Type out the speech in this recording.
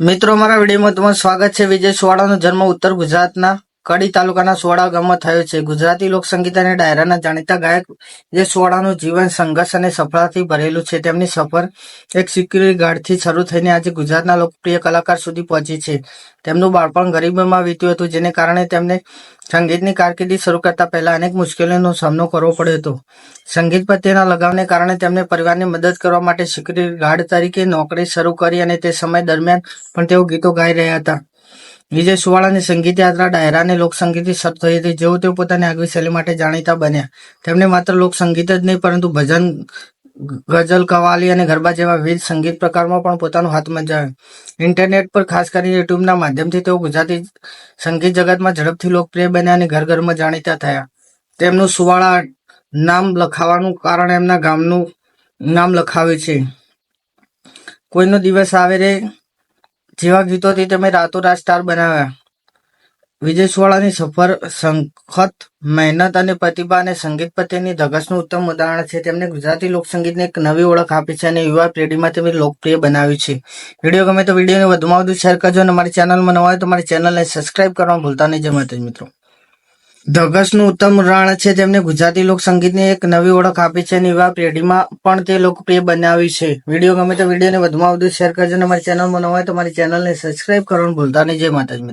મિત્રો મારા વિડીયોમાં તમારું સ્વાગત છે. વિજય સુવાળાનો જન્મ ઉત્તર ગુજરાતના કડી તાલુકાના સોડા ગામમાં થયો છે. ગુજરાતી લોકસંગીત અને ડાયરાના જાણીતા ગાયક જે સોડાનું જીવન, સંઘર્ષ અને સફળતાથી ભરેલું છે, તેમની સફર એક સિક્યુરિટી ગાર્ડથી શરૂ થઈને આજે ગુજરાતના લોકપ્રિય કલાકાર સુધી પહોંચી છે. તેમનું બાળપણ ગરીબીમાં વીત્યું હતું, જેને કારણે તેમને સંગીતની કારકિર્દી શરૂ કરતા પહેલા અનેક મુશ્કેલીઓનો સામનો કરવો પડ્યો હતો. સંગીત પ્રત્યેના લગાવને કારણે તેમને પરિવારની મદદ કરવા માટે સિક્યુરિટી ગાર્ડ તરીકે નોકરી શરૂ કરી અને તે સમય દરમિયાન પણ તેઓ ગીતો ગાઈ રહ્યા હતા. વિજય સુવાળાની સંગીત યાત્રા, ડાયરાને લોકસંગીતથી શરૂ થઈ હતી જેઓ તેઓ પોતાની આગવી શૈલી માટે જાણીતા બન્યા. તેમણે માત્ર લોકસંગીત જ નહીં, પરંતુ ભજન, ગઝલ, કવાલી અને ગરબા જેવા વિવિધ સંગીત પ્રકારમાં પણ પોતાનો હાથ મચાવ્યો ઇન્ટરનેટ પર ખાસ કરીને યુટ્યુબના માધ્યમથી તેઓ ગુજરાતી સંગીત જગતમાં ઝડપથી લોકપ્રિય બન્યા અને ઘર ઘરમાં જાણીતા થયા. તેમનું સુવાળા નામ લખાવાનું કારણ એમના ગામનું નામ લખાવ્યું છે. કોઈનો દિવસ આવે રે જેવા ગીતોથી તમે રાતોરાત સ્ટાર બનાવ્યા. વિજય સુવાળાની સફર, સખત, મહેનત અને પ્રતિભા અને સંગીત પ્રત્યેની ધગસનું ઉત્તમ ઉદાહરણ છે. તેમણે ગુજરાતી લોકસંગીતને એક નવી ઓળખ આપી છે અને યુવા પેઢીમાં તેમને લોકપ્રિય બનાવ્યું છે. વીડિયો ગમે તો વિડીયોને વધુમાં વધુ શેર કરજો અને અમારી ચેનલમાં નવા હોય તો મારી ચેનલને સબસ્ક્રાઇબ કરવા ભૂલતા નહીં. જય માતાજી મિત્રો. ધગશનું ઉત્તમ ઉદાહરણ છે તેમને ગુજરાતી લોક લોકસંગીતની એક નવી ઓળખ આપી છે અને યુવા પેઢીમાં પણ તે લોકપ્રિય બનાવી છે. વીડિયો ગમે તો વિડીયોને વધુમાં વધુ શેર કરજો અને મારી ચેનલમાં નવા હોય તો મારી ચેનલને સબસ્ક્રાઇબ કરવાનું ભૂલતા નહીં. જય માતાજી.